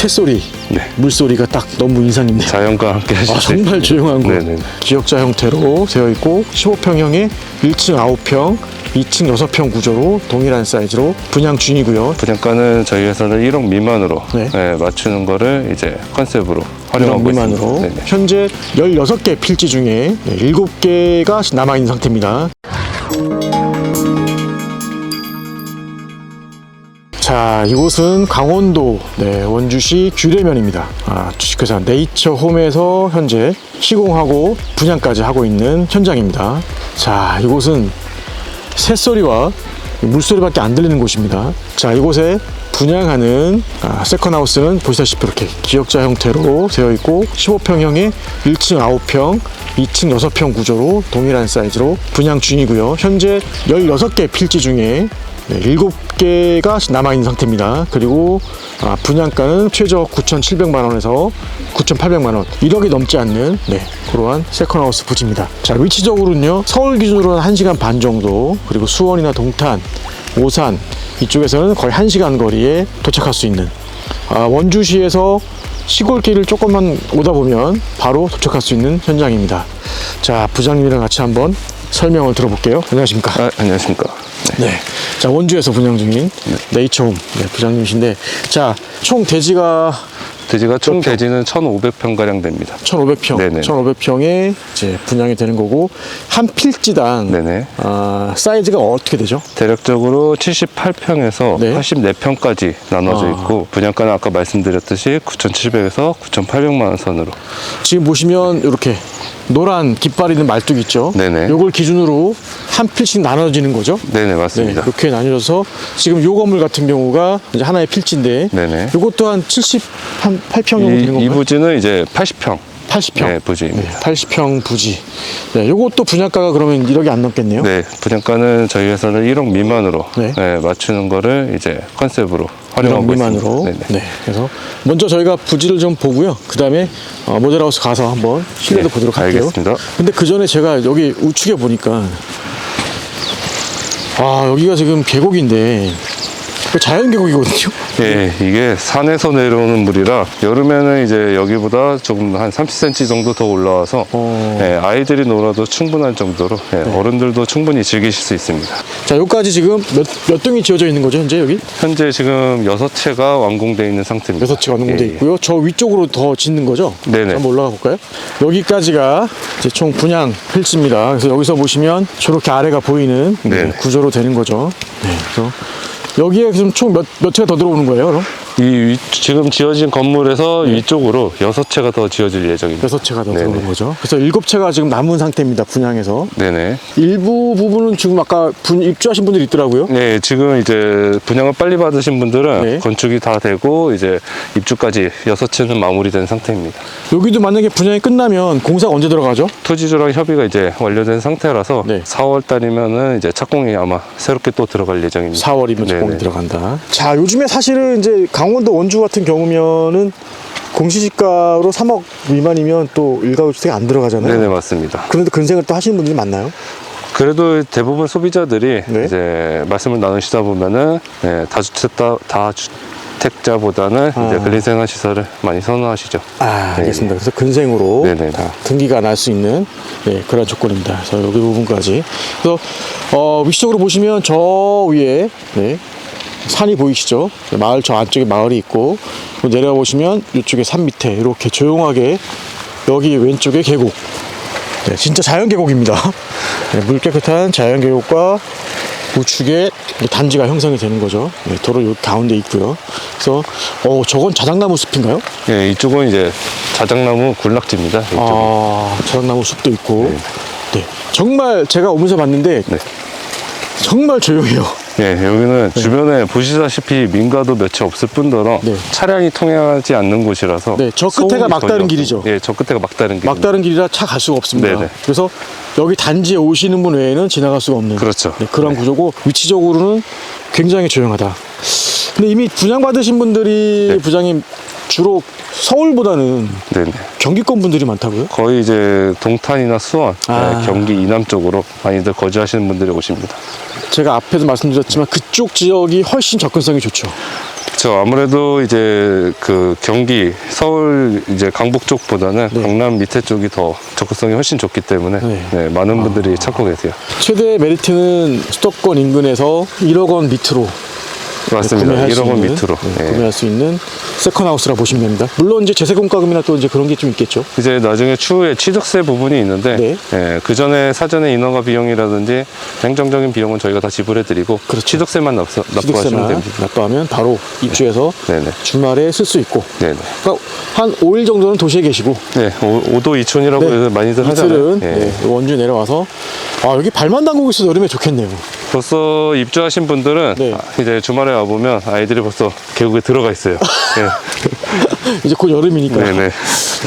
새소리, 네. 물소리가 딱 너무 인상 깊네요. 자연과 함께 하실 아, 수 정말 있습니다. 조용한 곳. 네네. 기역자 형태로 되어 있고 15평형의 1층 9평, 2층 6평 구조로 동일한 사이즈로 분양 중이고요. 분양가는 저희 회사는 1억 미만으로 네. 네, 맞추는 거를 이제 컨셉으로 1억 활용하고 미만으로 있습니다. 네네. 현재 16개 필지 중에 7개가 남아 있는 상태입니다. 자, 이곳은 강원도 네, 원주시 규례면입니다. 아, 주식회사 네이처홈에서 현재 시공하고 분양까지 하고 있는 현장입니다. 자, 이곳은 새소리와 물소리밖에 안 들리는 곳입니다. 자, 이곳에 분양하는 아, 세컨하우스는 보시다시피 이렇게 기역자 형태로 되어 있고 15평형의 1층 9평, 2층 6평 구조로 동일한 사이즈로 분양 중이고요. 현재 16개 필지 중에 네, 7개가 남아있는 상태입니다. 그리고 아, 분양가는 최저 9,700만 원에서 9,800만 원, 1억이 넘지 않는 네, 그러한 세컨하우스 부지입니다. 자, 위치적으로는요. 서울 기준으로는 1시간 반 정도, 그리고 수원이나 동탄, 오산 이쪽에서는 거의 1시간 거리에 도착할 수 있는 아, 원주시에서 시골길을 조금만 오다 보면 바로 도착할 수 있는 현장입니다. 자, 부장님이랑 같이 한번 설명을 들어볼게요. 안녕하십니까? 아, 안녕하십니까. 네. 자, 원주에서 분양 중인 네 이처홈 네, 부장님이신데, 자, 총 대지가 대지가 총몇 평? 대지는 1,500평 가량 됩니다. 1,500평, 네네. 1,500평에 이제 분양이 되는 거고, 한 필지당 네네. 아, 사이즈가 어떻게 되죠? 대략적으로 78평에서 네. 84평까지 나눠져 아. 있고 분양가는 아까 말씀드렸듯이 9,700에서 9,800만 원 선으로 지금 보시면 이렇게 노란 깃발 있는 말뚝 있죠? 네네. 요걸 기준으로 한 필씩 나눠지는 거죠? 네네 네, 맞습니다. 이렇게 나뉘어서 지금 요 건물 같은 경우가 이제 하나의 필지인데 네네. 요것도 한 78평 정도 되는 이, 건가요? 이 부지는 이제 80평 80평. 네, 부지입니다. 80평 부지. 네, 요것도 분양가가 그러면 1억이 안 넘겠네요. 네, 분양가는 저희 회사는 1억 미만으로 네. 네, 맞추는 거를 이제 컨셉으로 1억 활용하고 미만으로. 있습니다. 네. 그래서 먼저 저희가 부지를 좀 보고요. 그 다음에 어, 모델하우스 가서 한번 실내도 네, 보도록 할게요. 알겠습니다. 근데 그 전에 제가 여기 우측에 보니까 아 여기가 지금 계곡인데 그 자연 계곡이거든요. 예, 이게 산에서 내려오는 물이라 여름에는 이제 여기보다 조금 한 30cm 정도 더 올라와서 어. 예, 아이들이 놀아도 충분할 정도로 예, 네. 어른들도 충분히 즐기실 수 있습니다. 자 여기까지 지금 몇, 몇 동이 지어져 있는 거죠 현재 여기? 현재 지금 여섯 채가 완공되어 있는 상태입니다. 여섯 채가 완공돼 예, 예. 있고요. 저 위쪽으로 더 짓는 거죠? 네네. 한번 올라가 볼까요? 여기까지가 이제 총 분양 필지입니다. 그래서 여기서 보시면 저렇게 아래가 보이는 네네. 구조로 되는 거죠. 네. 그래서 여기에 지금 총 몇 몇 채가 더 들어오는 거예요? 그럼 이 위- 지금 지어진 건물에서 위쪽으로 여섯 채가 더 지어질 예정입니다. 네. 여섯 채가 더 네네. 들어오는 거죠. 그래서 일곱 채가 지금 남은 상태입니다. 분양해서 네네. 일부 부분은 지금 아까 분 입주하신 분들이 있더라고요. 네, 지금 이제 분양을 빨리 받으신 분들은 네. 건축이 다 되고 이제 입주까지 여섯 채는 마무리된 상태입니다. 여기도 만약에 분양이 끝나면 공사가 언제 들어가죠? 토지주랑 협의가 이제 완료된 상태라서 네. 4월 달이면은 이제 착공이 아마 새롭게 또 들어갈 예정입니다. 4월이면 네네. 공이 들어간다. 자, 요즘에 사실은 이제 강 원도 원주 같은 경우면은 공시지가로 3억 미만이면 또 일가구 주택이 안 들어가잖아요. 네네 맞습니다. 그런데 그런 생각을 또 하시는 분들이 많나요? 그래도 대부분 소비자들이 네. 이제 말씀을 나누시다 보면은 네, 다주택자 다주택자보다는 아. 이제 근린생활 시설을 많이 선호하시죠. 아, 네. 알겠습니다. 그래서 근생으로 네네. 다 등기가 날 수 있는 네, 그런 조건입니다. 그래서 여기 부분까지. 그래서 어, 위쪽으로 보시면 저 위에 네, 산이 보이시죠? 마을 저 안쪽에 마을이 있고 내려가 보시면 이쪽에 산 밑에 이렇게 조용하게 여기 왼쪽에 계곡. 네, 진짜 자연 계곡입니다. 네, 물 깨끗한 자연 계곡과 우측에 단지가 형성이 되는 거죠. 네, 도로 여기 가운데 있고요. 그래서 어 저건 자작나무 숲인가요? 네, 이쪽은 이제 자작나무 군락지입니다. 이쪽은. 아, 자작나무 숲도 있고. 네. 정말 제가 오면서 봤는데 네. 정말 조용해요. 네, 여기는 주변에 보시다시피 민가도 몇 채 없을 뿐더러 네. 차량이 통행하지 않는 곳이라서 네, 저 끝에가 소음이 막다른 거의 없고. 길이죠. 네, 저 끝에가 막다른 길. 막다른 길이라 차 갈 수가 없습니다. 네네. 그래서 여기 단지에 오시는 분 외에는 지나갈 수가 없는 그렇죠. 네, 그런 네. 구조고 위치적으로는 굉장히 조용하다. 근데 이미 분양 받으신 분들이 네. 부장님 주로 서울보다는 네, 네. 경기권 분들이 많다고요? 거의 이제 동탄이나 수원, 아. 네, 경기 이남 쪽으로 많이들 거주하시는 분들이 오십니다. 제가 앞에서 말씀드렸지만 그쪽 지역이 훨씬 접근성이 좋죠. 저 아무래도 이제 그 경기 서울 이제 강북 쪽보다는 강남 밑에 쪽이 더 접근성이 훨씬 좋기 때문에 네. 네, 많은 분들이 찾고 계세요. 최대 메리트는 수도권 인근에서 1억 원 밑으로 맞습니다. 구매할 수 1억 원 있는, 밑으로. 네, 예. 구매할 수 있는 세컨하우스라 보시면 됩니다. 물론 이제 재세공과금이나 또 이제 그런 게 좀 있겠죠. 이제 나중에 추후에 취득세 부분이 있는데 네. 예, 그 전에 사전에 인허가 비용이라든지 행정적인 비용은 저희가 다 지불해드리고 그렇죠. 취득세만 납부, 납부하시면 취득세만 됩니다. 납부하면 바로 입주해서 네네. 주말에 쓸 수 있고 네네. 그러니까 한 5일 정도는 도시에 계시고 네, 오, 도 이촌이라고 해서 많이들 하잖아요. 이틀은 예. 네, 원주 내려와서 아 여기 발만 담그고 있어서 여름에 좋겠네요. 벌써 입주하신 분들은 네. 아, 이제 주말에 와보면 아이들이 벌써 계곡에 들어가 있어요. 예. 이제 곧 여름이니까. 네네.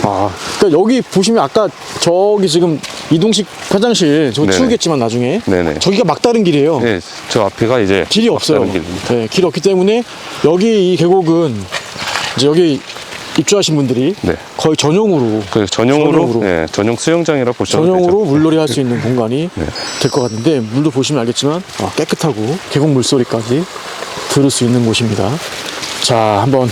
아, 그러니까 여기 보시면 아까 저기 지금 이동식 화장실 저 네네. 치우겠지만 나중에 네네. 저기가 막다른 길이에요. 네, 저 앞에가 이제 길이 없어요. 막다른 길입니다. 네, 길이 없기 때문에 여기 이 계곡은 이제 여기 입주하신 분들이 네. 거의 전용으로 그 전용으로, 전용으로. 예, 전용 수영장이라 보시면 전용으로 되죠. 물놀이 할 수 있는 공간이 네. 될것 같은데 물도 보시면 알겠지만 아, 깨끗하고 계곡 물소리까지 들을 수 있는 곳입니다. 자, 한번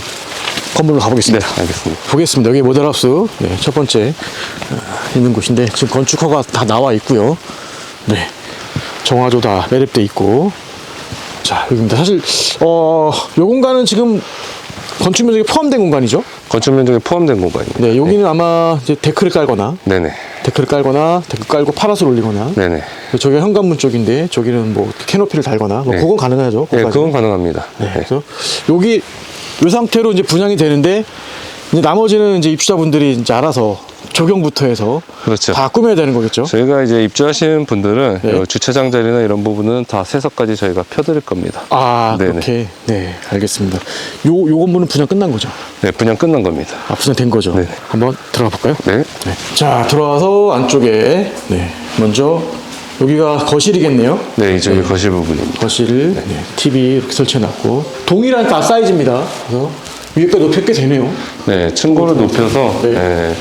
건물로 네, 가보겠습니다. 알겠습니다. 보겠습니다. 여기 모델하우스 네, 첫 번째 어, 있는 곳인데 지금 건축허가 다 나와 있고요. 네, 정화조 다 매립돼 있고 자 여기입니다. 사실 어, 요 공간은 지금 건축 면적이 포함된 공간이죠. 건축 면적에 포함된 공간입니다. 네, 여기는 아마 이제 데크를 깔거나 네네. 데크를 깔거나 데크 깔고 파라솔 올리거나 네네. 저기가 현관문 쪽인데 저기는 뭐 캐노피를 달거나 뭐 네. 그건 가능하죠. 네. 그건 가능합니다. 네, 네. 그래서 여기 이 상태로 이제 분양이 되는데 이제 나머지는 이제 입주자분들이 이제 알아서 조경부터 해서 그렇죠. 다 꾸며야 되는 거겠죠. 저희가 이제 입주하시는 분들은 네. 요 주차장 자리나 이런 부분은 다 세서까지 저희가 펴드릴 겁니다. 아 네네. 그렇게 네 알겠습니다. 요 요 건물은 분양 끝난 거죠. 네, 분양 끝난 겁니다. 아 분양된 거죠. 네. 한번 들어가 볼까요? 네. 네. 자 들어와서 안쪽에 네 먼저 여기가 거실이겠네요. 네, 이쪽이 거실 부분입니다. 거실 네. TV 이렇게 설치해놨고 동일한 다 사이즈입니다. 그래서 위에까지 높이 꽤 되네요. 네, 층고를 높여서 네. 네.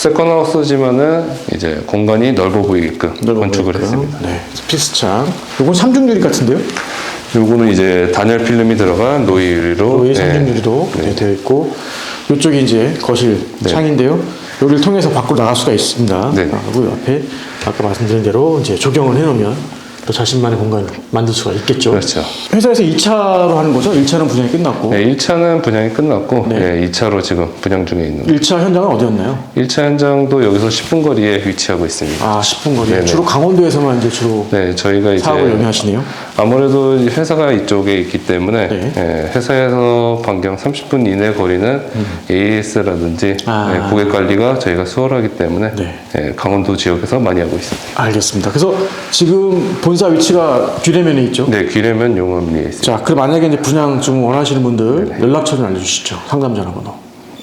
세컨하우스지만은 이제 공간이 넓어 보이게끔 건축을 넓어 했습니다. 보이고요. 네, 피스창. 이건 삼중 유리 같은데요? 요거는 이제 단열 필름이 들어간 노이 유리로 로이 네. 삼중 유리도 네, 되어 있고 이쪽이 이제 거실 창인데요. 여기를 통해서 밖으로 나갈 수가 있습니다. 네. 그리고 옆에 아까 말씀드린 대로 이제 조경을 해놓으면 또 자신만의 공간을 만들 수가 있겠죠. 그렇죠. 회사에서 2차로 하는 거죠? 1차는 분양이 끝났고 네, 1차는 분양이 끝났고 네. 네. 2차로 지금 분양 중에 있는 거예요. 1차 현장은 어디였나요? 1차 현장도 여기서 10분 거리에 위치하고 있습니다. 아 10분 거리. 네네. 주로 강원도에서만 이제 주로 네, 저희가 이제 사업을 영위하시네요. 아무래도 회사가 이쪽에 있기 때문에 네. 예, 회사에서 반경 30분 이내 거리는 AS라든지 음. 아. 예, 고객 관리가 저희가 수월하기 때문에 네. 예, 강원도 지역에서 많이 하고 있습니다. 알겠습니다. 그래서 지금 본사 위치가 귀례면에 있죠. 네, 귀래면 용암리에 있습니다. 자, 그럼 만약에 이제 분양 좀 원하시는 분들 네. 연락처 좀 알려주시죠. 상담 전화번호.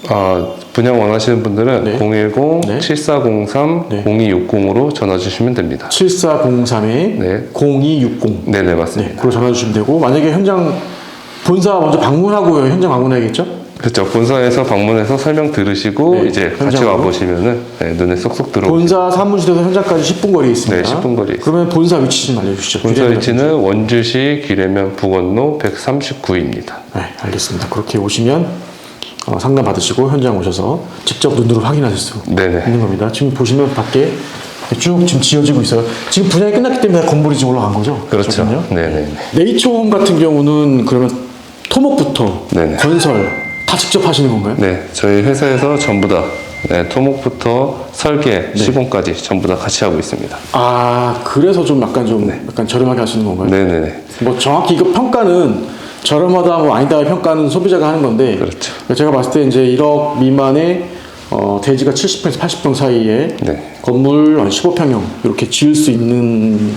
아, 분양 원하시는 분들은 네. 010-7403-0260으로 네. 전화 주시면 됩니다. 7403에 네. 0260. 네네, 네, 맞습니다. 그로 전화 주시면 되고 만약에 현장 본사 먼저 방문하고 현장 방문해야겠죠? 그렇죠. 본사에서 방문해서 설명 들으시고 네, 이제 같이 현장으로. 와 보시면은 네, 눈에 쏙쏙 들어오죠. 본사 사무실에서 현장까지 10분 거리에 있습니다. 네, 10분 거리에 그러면 본사 위치 좀 알려주시죠. 본사. 위치는 원주시 귀래면 북원로 139입니다. 네, 알겠습니다. 그렇게 오시면 어, 상담 받으시고 현장 오셔서 직접 눈으로 확인하실 수 네네. 있는 겁니다. 지금 보시면 밖에 쭉 지금 지어지고 있어요. 지금 분양이 끝났기 때문에 건물이 지금 올라간 거죠? 그렇죠. 네네. 네이처홈 같은 경우는 그러면 토목부터 네네. 건설 다 직접 하시는 건가요? 네, 저희 회사에서 전부 다 네, 토목부터 설계, 시공까지 전부 다 같이 하고 있습니다. 아 그래서 좀 약간 좀 약간 저렴하게 하시는 건가요? 네네네. 뭐 정확히 이거 평가는 저렴하다 뭐 아니다 평가는 소비자가 하는 건데 그렇죠. 제가 봤을 때 이제 1억 미만의 어, 대지가 70평에서 80평 사이에 네. 건물 한 15평형 이렇게 지을 수 있는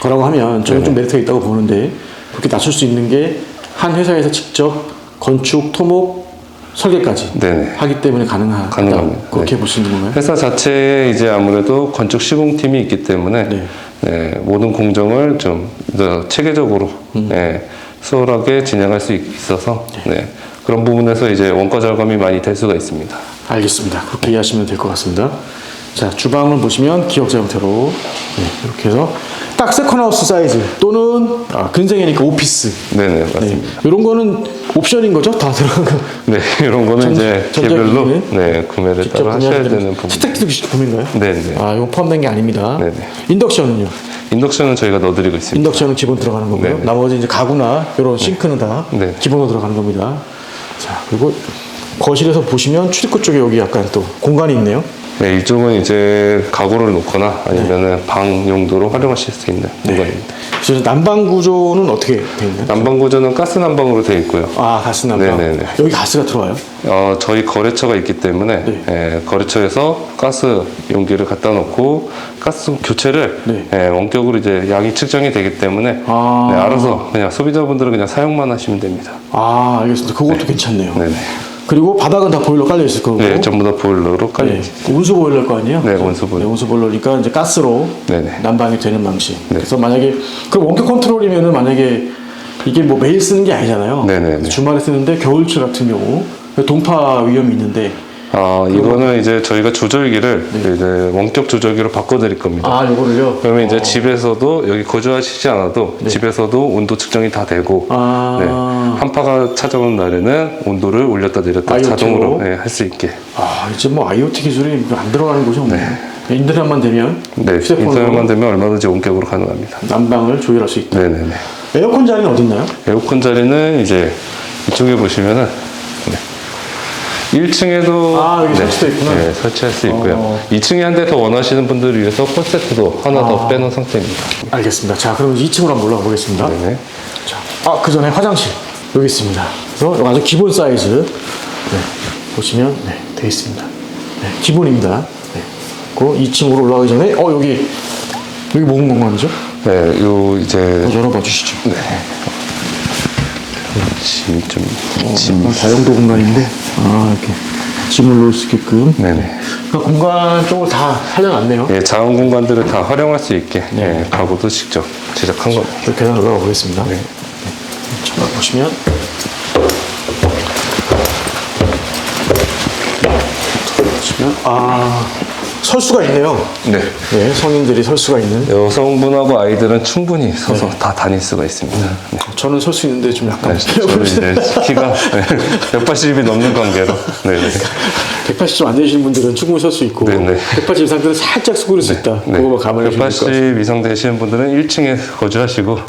거라고 하면 저는 네. 좀 메리트가 있다고 보는데 그렇게 낮출 수 있는 게 한 회사에서 직접 건축, 토목, 설계까지 네네. 하기 때문에 가능하다. 가능합니다. 그렇게 네. 보시는 건가요? 회사 자체에 이제 아무래도 건축 시공팀이 있기 때문에 네. 네, 모든 공정을 좀 더 체계적으로 음. 네, 수월하게 진행할 수 있어서 네, 그런 부분에서 이제 원가 절감이 많이 될 수가 있습니다. 알겠습니다. 그렇게 이해하시면 될 것 같습니다. 자, 주방을 보시면 기역자 형태로 네, 이렇게 해서 딱 세컨하우스 사이즈 또는 아, 근생이니까 오피스. 네네 네. 맞습니다. 이런 거는 옵션인 거죠? 다 들어간 거. 네 이런 거는 전- 이제 전자기기는 개별로 네 구매를 직접 따로 하셔야 되는 부분. 스택도 직접 구매인가요? 네네. 아, 이건 포함된 게 아닙니다. 네네. 인덕션은요? 인덕션은 저희가 넣어드리고 있습니다. 인덕션은 기본 들어가는 거고요. 네네. 나머지 이제 가구나 이런 싱크는 다 네. 기본으로 들어가는 겁니다. 자, 그리고 거실에서 보시면 출입구 쪽에 여기 약간 또 공간이 있네요. 네 이쪽은 이제 가구를 놓거나 아니면은 방 용도로 활용하실 수 있는 네. 공간입니다. 그래서 난방 구조는 어떻게 돼 있나요? 난방 구조는 가스 난방으로 되어 있고요. 아, 가스 난방. 네네네. 여기 가스가 들어와요? 어, 저희 거래처가 있기 때문에 네. 예, 거래처에서 가스 용기를 갖다 놓고 가스 교체를 네. 예, 원격으로 이제 양이 측정이 되기 때문에 아. 네, 알아서 그냥 소비자분들은 그냥 사용만 하시면 됩니다. 아, 알겠습니다. 그것도 괜찮네요. 네네. 그리고 바닥은 다 보일러 깔려 있을 거고. 네, 전부 다 보일러로 깔려 네. 온수 보일러일 거 아니에요? 네, 온수 보일러. 네, 온수 보일러니까 이제 가스로 네네. 난방이 되는 방식. 네. 그래서 만약에 그럼 원격 컨트롤이면은 만약에 이게 뭐 매일 쓰는 게 아니잖아요. 네네네. 주말에 쓰는데 겨울철 같은 경우 동파 위험이 있는데 아, 이거는 이제 저희가 조절기를 이제 원격 조절기로 바꿔드릴 겁니다. 네. 아, 요거를요. 그러면 이제 집에서도 여기 거주하시지 않아도 집에서도 온도 측정이 다 되고 네. 아. 네, 한파가 찾아오는 날에는 온도를 올렸다 내렸다 IoT 로? 자동으로 네, 할 수 있게 아, 이제 뭐 IoT 기술이 안 들어가는 곳이 없네요. 인터넷만 되면 네, 인터넷만 되면 얼마든지 원격으로 가능합니다. 난방을 조절할 수 있다. 네네네. 에어컨 자리는 어디 있나요? 에어컨 자리는 이제 이쪽에 보시면은 네. 1층에도 아, 여기 설치돼 있구나. 네, 설치할 수 있고요. 어. 2층에 한 대 더 원하시는 분들을 위해서 콘센트도 하나 아. 더 빼놓은 상태입니다. 알겠습니다. 자, 그럼 2층으로 한번 올라가 보겠습니다. 네네. 자, 아, 그 전에 화장실. 여기 있습니다. 그래서 아주 기본 사이즈. 네, 보시면, 네, 돼 있습니다. 네, 기본입니다. 네. 그 2층으로 올라가기 전에, 어, 여기, 여기 뭔 공간이죠? 네, 요 이제 한번 열어봐 주시죠. 네. 짐 좀, 어, 짐. 다용도 공간인데, 아, 이렇게 짐을 놓을 수 있게끔. 네네. 그 공간 쪽을 다 살려놨네요. 예, 자원 공간들을 다 활용할 수 있게 예, 가구도 직접 제작한 겁니다. 저 계단 올라가 보겠습니다. 네. 자, 보시면 보시면 아, 설 수가 있네요. 네. 네, 성인들이 설 수가 있는. 여성분하고 아이들은 충분히 서서 다 다닐 수가 있습니다. 네. 저는 설 수 있는데 좀 약간 네, 저는 이제 키가 180이 넘는 관계로 네 네. 180좀 안 되시는 분들은 충분히 설 수 있고 네네. 180 이상 들은 살짝 수그릴 수 있다. 네. 그거만 감안해 주시면 될것 180 이상 되시는 분들은 1층에 거주하시고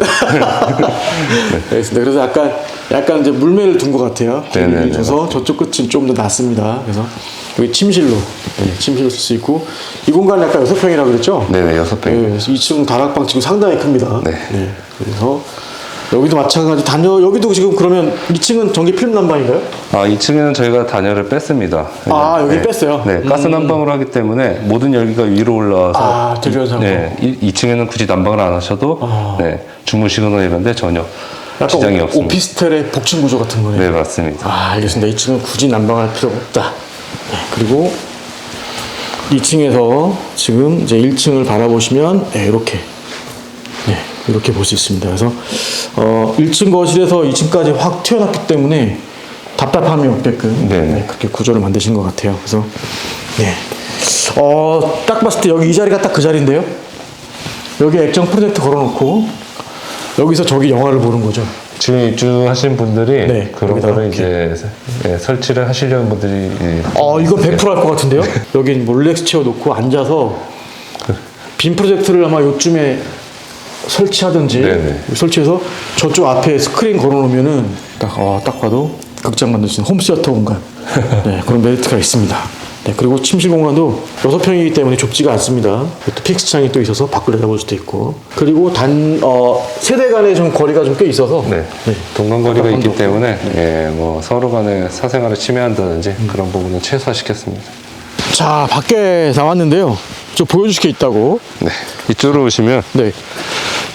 알겠습니다. 그래서 약간 약간 이제 물매를 둔 것 같아요. 네네네. 길이를 줘서 저쪽 끝이 좀더 낫습니다. 그래서 여기 침실로 네, 침실로 쓸 수 있고 이 공간 약간 여섯 평이라고 그랬죠? 네네 여섯 평. 네, 그래서 2층 다락방 지금 상당히 큽니다. 네. 그래서 여기도 마찬가지 단열 여기도 지금 그러면 2층은 전기 필름 난방인가요? 아 2층에는 저희가 단열을 뺐습니다. 아, 여기 네. 뺐어요? 네, 가스 난방으로 하기 때문에 모든 열기가 위로 올라와서 아, 대류현상으로. 네, 2층에는 굳이 난방을 안 하셔도 네, 주무시거나 이런데 전혀 약간 지장이 오- 없습니다. 오피스텔의 복층 구조 같은 거네요. 네 맞습니다. 아, 알겠습니다. 2층은 굳이 난방할 필요가 없다. 네, 그리고 2층에서 지금 이제 1층을 바라보시면 네, 이렇게 네, 이렇게 볼 수 있습니다. 그래서 어, 1층 거실에서 2층까지 확 튀어났기 때문에 답답함이 없게끔 네. 네, 그렇게 구조를 만드신 것 같아요. 그래서 네, 어, 딱 봤을 때 여기 이 자리가 딱 그 자리인데요. 여기 액정 프로젝트 걸어놓고 여기서 저기 영화를 보는 거죠. 지금 입주하신 분들이 네, 그런 여기다가 거를 이제 네, 설치를 하시려는 분들이 예, 어, 이거 100%할 것 같은데요? 여긴 뭐 릴렉스 체어 놓고 앉아서 빔 프로젝트를 아마 요쯤에 설치하든지 네네. 설치해서 저쪽 앞에 스크린 걸어놓으면은 딱, 어, 딱 봐도 극장 만들 수 있는 홈시어터 공간 네, 그런 메리트가 있습니다. 네, 그리고 침실 공간도 여섯 평이기 때문에 좁지가 않습니다. 또 픽스 창이 또 있어서 밖을 내다볼 수도 있고 그리고 단 어, 세대 간의 좀 거리가 좀 꽤 있어서 네. 동간거리가 있기 때문에 예, 뭐 서로 간의 사생활을 침해한다든지 음. 그런 부분은 최소화시켰습니다. 자 밖에 나왔는데요. 저 보여줄 게 있다고. 네. 이쪽으로 오시면 네.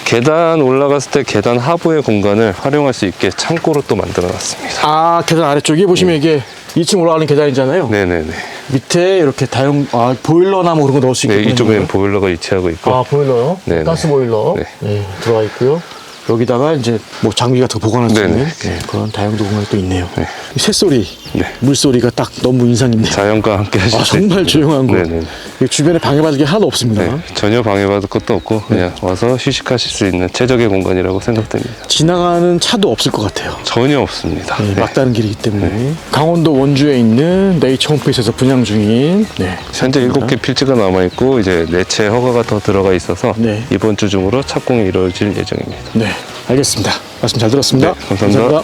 계단 올라갔을 때 계단 하부의 공간을 활용할 수 있게 창고로 또 만들어 놨습니다. 아 계단 아래쪽에 보시면 이게 2층 올라가는 계단이잖아요. 네네네. 밑에 이렇게 다용 아 보일러나 뭐 그런 거 넣을 수 네, 있게 이쪽에 보일러가 위치하고 있고. 아 보일러요? 네네. 가스 보일러 네. 네, 들어가 있고요. 여기다가 이제 뭐 장비 같은 거 보관할 수 네네. 있는 네, 그런 다용도 공간이 또 있네요. 네. 이 새소리, 네. 물소리가 딱 너무 인상 깊네요. 자연과 함께 하실 아 수 정말. 조용한 곳. 네네. 이 주변에 방해받을 게 하나도 없습니다. 네, 전혀 방해받을 것도 없고 그냥 와서 휴식하실 수 있는 최적의 공간이라고 생각됩니다. 지나가는 차도 없을 것 같아요. 전혀 없습니다. 네, 네. 막다른 길이기 때문에 강원도 원주에 있는 네이처 홈페이지에서 분양 중인 네, 현재 일곱 개 필지가 남아 있고 이제 네 채 허가가 더 들어가 있어서 네. 이번 주 중으로 착공이 이루어질 예정입니다. 네, 알겠습니다. 말씀 잘 들었습니다. 네, 감사합니다.